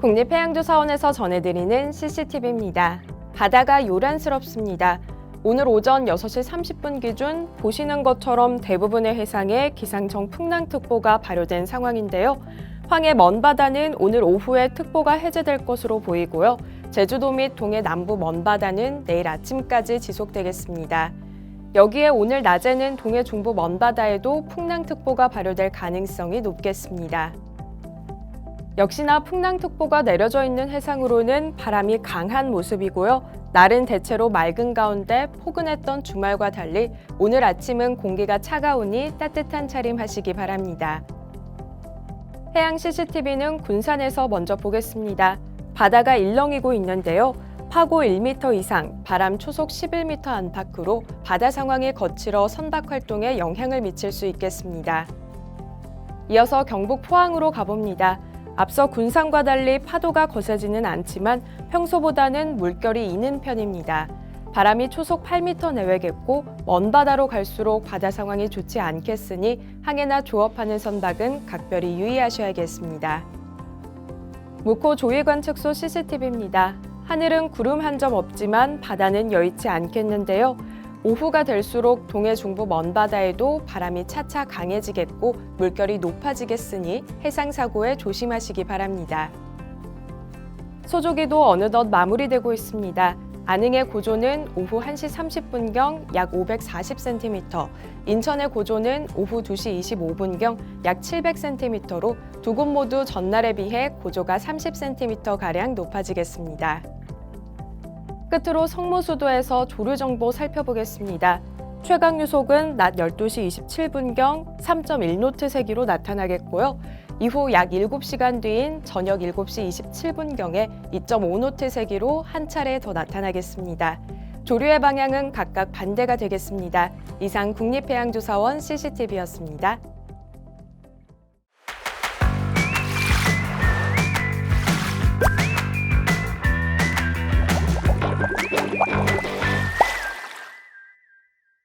국립해양조사원에서 전해드리는 CCTV입니다. 바다가 요란스럽습니다. 오늘 오전 6시 30분 기준 보시는 것처럼 대부분의 해상에 기상청 풍랑특보가 발효된 상황인데요. 황해 먼바다는 오늘 오후에 특보가 해제될 것으로 보이고요. 제주도 및 동해 남부 먼바다는 내일 아침까지 지속되겠습니다. 여기에 오늘 낮에는 동해 중부 먼바다에도 풍랑특보가 발효될 가능성이 높겠습니다. 역시나 풍랑특보가 내려져 있는 해상으로는 바람이 강한 모습이고요. 날은 대체로 맑은 가운데 포근했던 주말과 달리 오늘 아침은 공기가 차가우니 따뜻한 차림하시기 바랍니다. 해양 CCTV는 군산에서 먼저 보겠습니다. 바다가 일렁이고 있는데요. 파고 1m 이상, 바람 초속 11m 안팎으로 바다 상황이 거칠어 선박 활동에 영향을 미칠 수 있겠습니다. 이어서 경북 포항으로 가봅니다. 앞서 군산과 달리 파도가 거세지는 않지만 평소보다는 물결이 있는 편입니다. 바람이 초속 8m 내외겠고 먼 바다로 갈수록 바다 상황이 좋지 않겠으니 항해나 조업하는 선박은 각별히 유의하셔야겠습니다. 무코 조위관측소 CCTV입니다. 하늘은 구름 한 점 없지만 바다는 여의치 않겠는데요. 오후가 될수록 동해 중부 먼 바다에도 바람이 차차 강해지겠고 물결이 높아지겠으니 해상 사고에 조심하시기 바랍니다. 소조기도 어느덧 마무리되고 있습니다. 안흥의 고조는 오후 1시 30분경 약 540cm, 인천의 고조는 오후 2시 25분경 약 700cm로 두 곳 모두 전날에 비해 고조가 30cm가량 높아지겠습니다. 끝으로 성모수도에서 조류 정보 살펴보겠습니다. 최강 유속은 낮 12시 27분경 3.1노트 세기로 나타나겠고요. 이후 약 7시간 뒤인 저녁 7시 27분경에 2.5노트 세기로 한 차례 더 나타나겠습니다. 조류의 방향은 각각 반대가 되겠습니다. 이상 국립해양조사원 CCTV였습니다.